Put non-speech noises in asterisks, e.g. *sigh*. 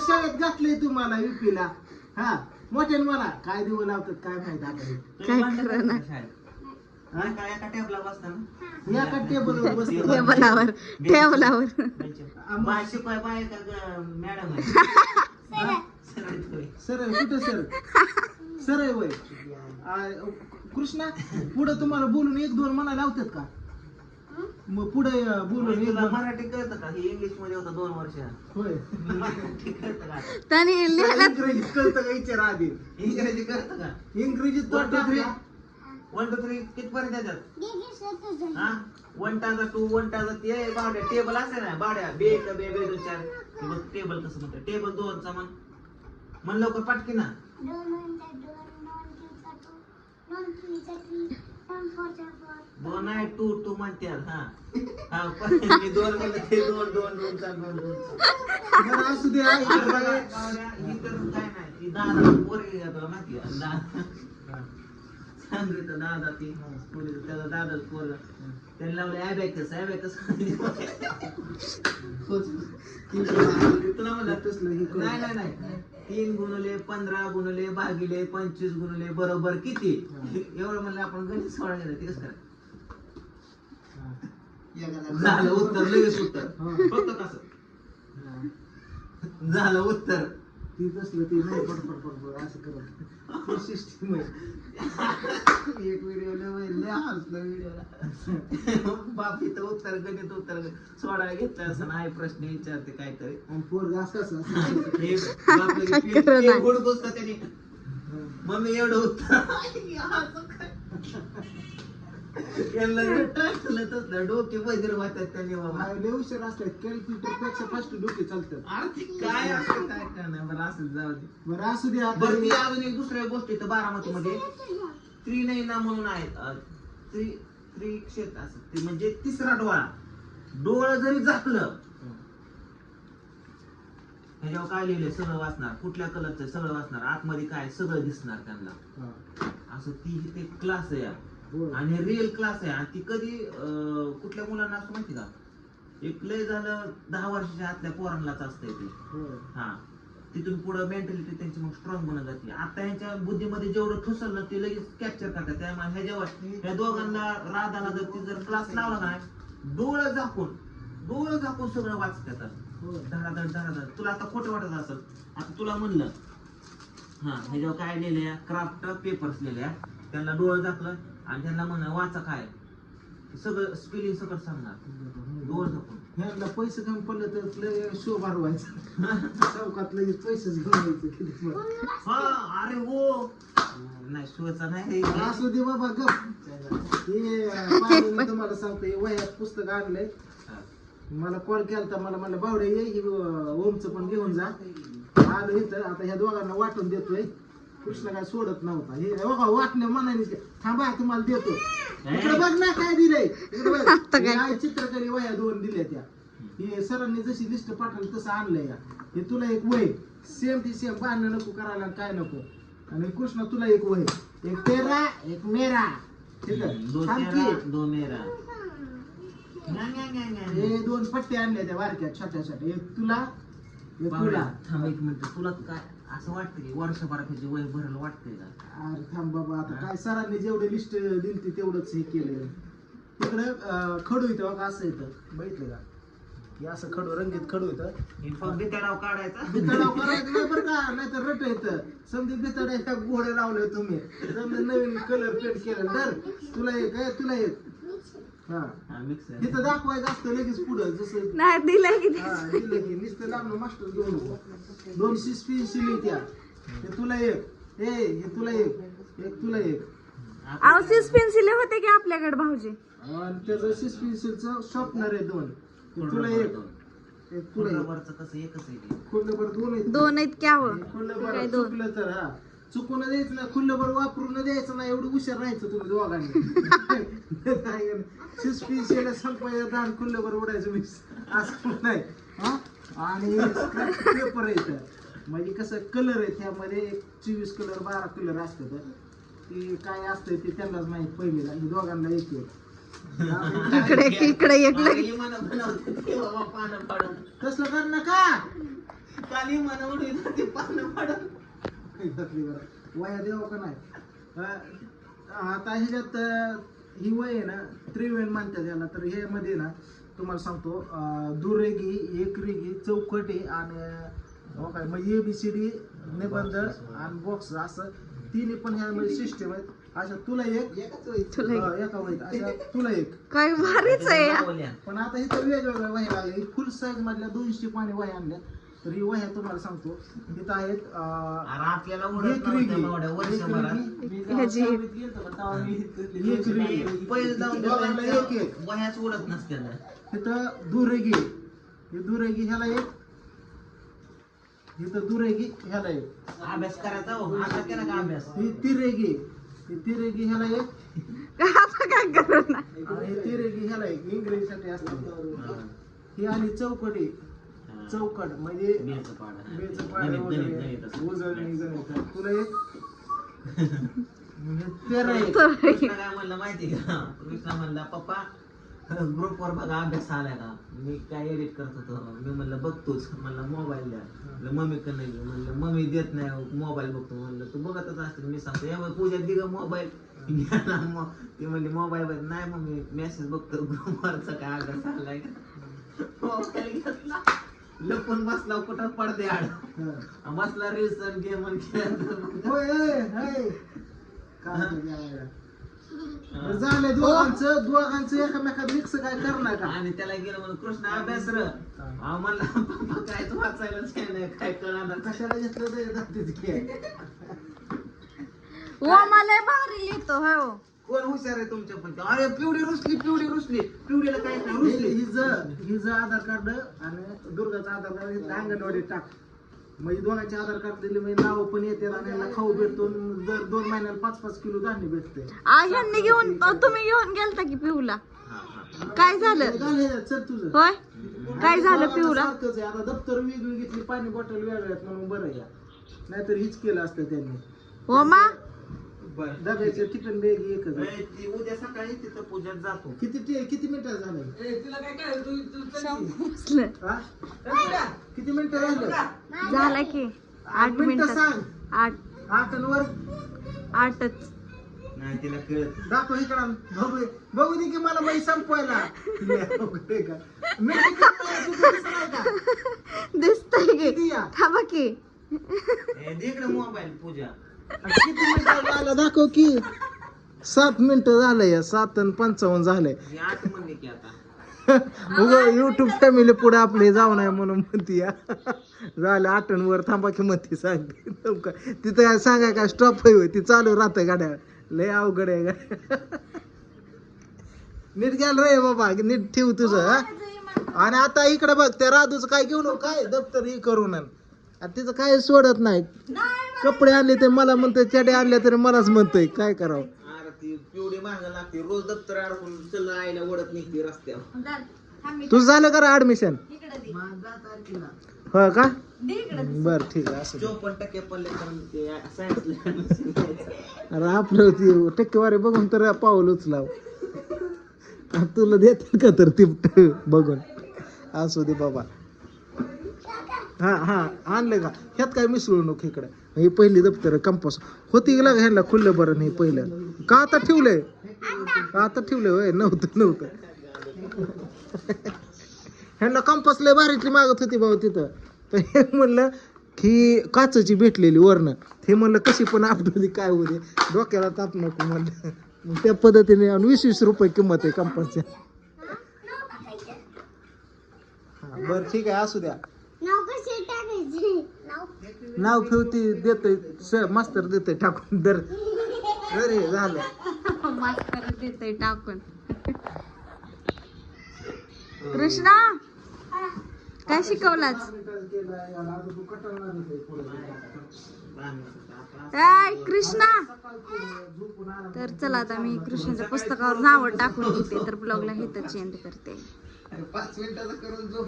शाळेत घातलंय तुम्हाला युपीला हा मोठ्याने मला काय देऊ लावतात काय माहीत आता काय खरं नाही. हा? काय एका टेबलवर बसतो टेबलावर टेबलावर. मॅडम सरळ. कुठं सर सर आहे वय आ, कृष्णा पुढे तुम्हाला बोलून एक दोन म्हणा लावतात का? मग पुढे बोलून एक तुला दोन मराठी कळतं का? हे इंग्लिशमध्ये होतं दोन वर्ष. होय. मराठी कळतं का? त्याने लिहायला इंग्रजीत कळतं का विचार आधी इंग्रजी कळतं का? इंग्रजीत one two three. One two three कितपर्यंत येतात? हा? वन टाचा टू वन टाचा ते बावड्या टेबल असे ना? बावड्या बे का बे बे दोन चार. ते बघ टेबल कसं म्हणतात टेबल दोनचा म्हण म्हण लवकर पाटकी ना. दोन आहे टू टू म्हणतात हा हा पण *laughs* मी दोन म्हणलं ते दोन दोन दोन चार दोन दोन चार. *laughs* बरं, असू दे आई. ही तर काय नाही ही दादा पोरगी घेतो माहिती आहे? दादा सांगितलं दादा ती पोरीचं, त्याचा दादाच त्यांनी लावले ॲबॅकस ॲबॅकस तुला म्हणलं तसलं करू. नाही नाही नाही तीन गुणले पंधरा गुणले भागिले पंचवीस गुणले बरोबर किती एवढं म्हणलं आपण गणित सोळा गेलं ते कसं? झालं उत्तर लगेच उत्तर. फक्त कसं झालं उत्तर ती तसलं ती नाही पडपड पडपड असं करत सिस्टीम आहे एक व्हिडिओ लय हसलं व्हिडिओला बाप इथं उत्तर गणित उत्तर सोडायला घेतलं असं नाही प्रश्न विचारते काहीतरी. आणि पोरग असं असं का त्याने. मम्मी एवढं उत्तर. *laughs* *laughs* डोके वैद्य वाटतात त्यांनी बाबा. लय हुशार असतात. कॅल्क्युलेटरपेक्षा फास्ट डोके चालतात. आर्थिक काय असं काय करणार बरं असं जाऊ दे. बरं असू दे आता. बरं ती अजून एक दुसऱ्या गोष्ट इथं बारामती मध्ये त्रिनयना म्हणून आहेत. अं, त्रि त्रिक्षेत असं. ते म्हणजे तिसरा डोळा. डोळं जरी झाकलं ह्याच्यावर काय लिहिलंय? सगळं वाचणार. कुठल्या कलरचं सगळं वाचणार. आतमध्ये काय सगळं दिसणार त्यांना. हा. असं ती ते क्लास आहे. आणि रिअल क्लास आहे. आणि ती कधी अं, कुठल्या मुलांना असं माहिती का? एक लय झालं दहा वर्षाच्या आतल्या पोरांनाच असतंय ते. हा. तिथून पुढे मेंटॅलिटी त्यांची मग स्ट्रॉंग बनत जाते. आता यांच्या बुद्धीमध्ये जेवढं ठुसल ना ते लगेच कॅप्चर करतात. त्यामुळे ह्या जेव्हा ह्या दोघांना राधाला जर ती जर क्लास लावला नाही डोळं झाकून डोळं झाकून सगळं वाचतात. धडाधड धडाधड. तुला आता खोटं वाटत असेल आता तुला म्हणलं. हा ह्याच्यावर काय लिहिलंय क्राफ्ट पेपर्स लिहिल्या त्यांना डोळं झाकलं आणि त्यांना म्हण वाचा काय? सगळं स्पेलिंग सगळं सांगणार. डोळं झाकून. ह्यांना पैसे कमी पडले तर लय शो भरवायचा. चौकात लगेच पैसेच घेऊन यायचे किती पण. हा अरे हो. नाही शिवचा नाही. असू दे बाबा गप. हे मी तुम्हाला सांगतो हे वयात पुस्तक आणलंय. मला कॉल केलता मला म्हणलं बावडे ये ओमचं पण घेऊन जा. आलो इथं आता ह्या दोघांना वाटून देतोय. कृष्ण काय सोडत नव्हता. हे बघा वाटलं मनाने. थांबा तुम्हाला देतो. इकडे बघ ना काय दिलंय. इकडे बघ? *laughs* हे आहे चित्रकरी वया दोन दिल्या त्या. हे सरांनी जशी लिस्ट पाठवली तसं आणलंय या. हे तुला एक वय. सेम ती सेम बांधणं नको करायला आणि काय नको. आणि कृष्ण तुला एक वय. एक तेरा एक मेरा. ठीक आहे? दो थांब तेरा की. दो मेरा. हे दोन पट्टे आणल्या त्या बारक्या छोट्या छोट्या. एक तुला एक तुला. थांब एक मिनिट. तुला काय असं वाटतं की वर्षभराची वय भरलं वाटतंय का? अरे थांब बाबा आता काय सरांनी जेवढे लिस्ट दिली तेवढंच हे केलं तिकडं खडू इथं बघा असं येतं बघितलं का? हे असं खडू रंगीत खडू येतं बिताडाव काढायचा. बितडाव करायचं नाही बरं का? नाही तर रट येतं समजा एका गोडे लावले तुम्ही. समजा नवीन कलर पेंट केलं. तर तुला एक आहे, तुला एक. इथं दाखवायचं असतं लगेच पुढं जसं नाही दिलंय की हा, दिलं की. नुसतं लावलं मास्टर दोन दोन पेन्सिल त्या हे तुला एक. ए हे तुला एक. एक तुला एक. अहो सिस पेन्सिल होते की आपल्याकडे भाऊजी? आणि त्याचं सिस पेन्सिलचं शॉर्पनर आहे दोन. हे तुला एक. एक तुला एक. कसं एकच आहे ते. खुल्लं बरं दोन आहेत. दोन आहेत की अहो? काय बरं दोन? चुकलं तर हा. चुकून द्यायचं ना खुल्लं बरं वापरून द्यायचं ना एवढं हुशार राहायचं तुम्ही दोघांनी. सिस पेन्सिल संपायचं दान खुल्लं बरं उडायचं मिक्स असं नाही. हा? आणि पेपर येतं म्हणजे कसं कलर आहे त्यामध्ये एक चोवीस कलर बारा कलर असतात. ते काय असतं ते त्यांनाच माहीत पहिलेला. हे दोघांना एक एक. इकडे इकडे एक अरे लगेच हे मला बनवते ते बाबा पानं पाडून. तसलं कर नका काली मन उडवीत होती पानं पडत घातली बरं. वया देवा का नाही? अं, आता ह्याच्यात अं, ही वय आहे ना त्रिवेण म्हणतात याला. तर हे मध्ये ना तुम्हाला सांगतो अं, दुरेगी एकरेगी चौकटी आणि अं, काय मग ए बी सी डी निबंध आणि बॉक्स असं. तिन्ही पण ह्यामध्ये सिस्टम आहेत. अशा तुला एक तुला एक. एका वहीत. अशा तुला एक. काय भारीच आहे या. पण आता इथं वेगवेगळ्या वह्या लागल्या. फुल साईज मधल्या दोनशे पाणी वह्या आणल्या. तर ही वह्या तुम्हाला सांगतो. इथं आहेत अं, अरे आपल्याला उडत एक नव्हत्या रिगी. एवढ्या एक वर्षभरात. रिगी. ह्याची एक रिगी. पहिले जाऊन दोघांना एक एक. वह्याच उडत नसत्या इथं दुरेगी. ही दुरेगी ह्याला एक. इथं दुरेगी ह्याला एक. अभ्यास करायचा हो. आता केला का अभ्यास? ही तिरेगी. ही तिरेगी ह्याला एक. आता काय आणि ही तिरेगी ह्याला एक. इंग्रजीसाठी असते. ही. आली चौकटी. चौकट म्हणजे बेचं पाडा. बेचं गणित, पाडे गणित, वगैरे. गणित असं. उजळणी गणित तुला एक म्हणजे कृष्णा काय म्हणलं माहिती का? कृष्णा म्हणला पप्पा ग्रुप वर बघा अभ्यास आलाय का? मी काय एडिट करत होतो. मी म्हणलं बघतोच म्हणलं मोबाईल द्या. म्हणलं मम्मी कडे नाही. म्हणलं मम्मी देत नाही मोबाईल बघतो. म्हणलं तू बघतच असते मी सांगतो. यामुळे पूजा दिग मोबाईल? घ्यायला मो- ती म्हणली मोबाईल नाही मम्मी मेसेज बघतो. ग्रुप वरचा काय अभ्यास आलाय का? मोबाईल घेतला. लपून बसला कुठं पडते आड? हा. बसला रील्स आणि गेम. काय ते झालं दोघांचं दोघांचं एकामेकात मिक्स काय करणार का? आणि त्याला गेलं म्हणून कृष्ण अभ्यास र. अहो म्हणला पप्पा कायच वाचायलाच काय नाही काय कळणार कशाला घेतलं ते जातीच घे. व मला भारी लिहितो हो. कोण हुशार आहे तुमच्या पण? अरे पिवडी रुसली पिवडी रुसली. पिवडीला काय नाही रुसली? हिचं हिचं आधार कार्ड आणि दुर्गाचं आधार कार्ड इथं अंगणवाडीत टाक. म्हणजे दोघांचे आधार कार्ड दिले म्हणजे नाव पण येते आणि यांना खाऊ भेटतो आणि दर दोन महिन्याला पाच पाच किलो धान्य भेटते आ, ह्यांनी घेऊन अ, तुम्ही घेऊन गेलता की पिऊला? काय झालं? झालं हे, चल तुझं. होय? काय झालं दोघांना पिऊला? सारखंच आहे. आता दप्तर वेगळी घेतली पाणी बॉटल वेगळ्या आहेत म्हणून बरं या नाहीतर हीच केलं असतं त्यांनी. हो मा? बरं. डब्याचे टिफिन बॅग एकच आहे. ए, ती उद्या सकाळी तिथं पूजेत जातो. किती टे- किती मिनिटं झालं? हा? किती मिनिटं राहिलं? झाला की. आठ मिनिटं सांग. आठ. आठ आणि वर? आठच. नाही तिला कळत. दाखव इकडं. बघू बघू दे की मला बाई संपवायला. का? तुझं का? *laughs* दिसतंय की. किती या? थांबा की. ए, दे इकडे मोबाईल पूजा. किती मिनिटं झालं? दाखव की. सात मिनिटं झालंय सात आणि पंचावन्न झालंय. मी आठ म्हणले की आता. उग युट्यूब फॅमिली पुढे आपले जाऊ नये म्हणून म्हणती या झालं आठवण वर थांबा की म्हणती सांगते. तिथं काय सांगाय काय स्टॉप होय ती चालू राहते गाड्या. लय अवघड आहे गाड्या नीट घ्याल रे बाबा नीट ठेव तुझं हा? आणि आता इकडे बघ त्या राधूच काय घेऊन नको काय दप्तर हे करून आण. आणि तिचं काय सोडत नाही कपडे आणले ते मला म्हणतोय चड्या आणल्या तरी मलाच म्हणतोय. काय करावं? अरे ती पिवडी माग लागते रोज दप्तर अडकून चल आईला ओढत निघते रस्त्यावर. तुझं झालं का ऍडमिशन हो का? बर ठीक आहे असं दे. चोपन्न टक्के पडले कारण ते सायन्सला admission घ्यायचं. अरे आपलं ती टक्केवारी बघून तर पाऊल उचलाव. तुला देतात का तर ती बघून? असू दे बाबा. हा हा आणलं का? ह्यात काय मिसळू नको इकडे. हे पहिली दप्तर कंपास. होती गेला ह्याला ह्यांना खुल्लं बरं नाही पहिलं? का आता ठेवलंय? का आता ठेवलंय होय? नव्हतं नव्हतं. ह्यांना कंपास लय भारीतली मागत होती भाऊ तिथं. तर हे म्हणलं की काचची भेटलेली वरनं. हे म्हणलं कशी पण आपली काय होते डोक्याला ताप नको म्हणलं. मग त्या पद्धतीने आणि वीस वीस रुपये किंमत आहे कंपासच्या बरं ठीक आहे असू द्या. नाव ठेवती देतोय स मास्तर देतोय टाकून दर. हे झालं. मास्तर देतोय टाकून. कृष्णा काय शिकवलाच काय कृष्णा. तर चला आता मी कृष्णाच्या पुस्तकावर नाव टाकून घेते तर ब्लॉगला हे तर चेंज करते